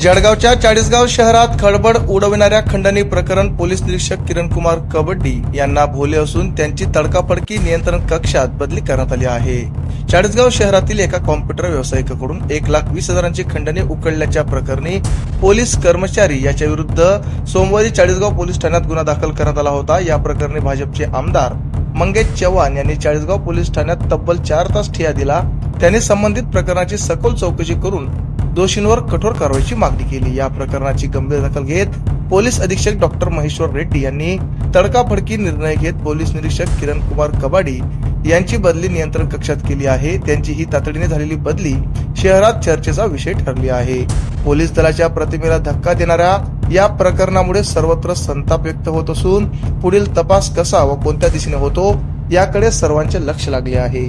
जळगावच्या चाळीसगाव शहरात खळबळ उडविणाऱ्या खंडणी प्रकरण पोलीस निरीक्षक किरणकुमार कबड्डी यांना भोले असून त्यांची तडकाफडकी नियंत्रण कक्षात बदली करण्यात आली आहे. चाळीसगाव शहरातील एका कॉम्प्युटर व्यावसायिकाकडून एक लाख वीस हजारांची खंडणी उकळल्याच्या प्रकरणी पोलीस कर्मचारी याच्या विरुद्ध सोमवारी चाळीसगाव पोलीस ठाण्यात गुन्हा दाखल करण्यात आला होता. या प्रकरणी भाजपचे आमदार मंगेश चव्हाण यांनी चाळीसगाव पोलीस ठाण्यात तब्बल चार तास ठिया दिला. त्यांनी संबंधित प्रकरणाची सखोल चौकशी करून दोषींवर कठोर कारवाईची मागणी केली. या प्रकरणाची गंभीर दखल घेत पोलीस अधीक्षक डॉक्टर महेश्वर रेड्डी यांनी तडकाफडकी निर्णय घेत पोलीस निरीक्षक किरण कुमार कबाडी यांची बदली नियंत्रण कक्षात केली आहे. त्यांची ही तातडीने झालेली बदली शहरात चर्चेचा विषय ठरली आहे. पोलीस दलाच्या प्रतिमेला धक्का देणाऱ्या या प्रकरणामुळे सर्वत्र संताप व्यक्त होत असून पुढील तपास कसा व कोणत्या दिशेने होतो याकडे सर्वांचे लक्ष लागले आहे.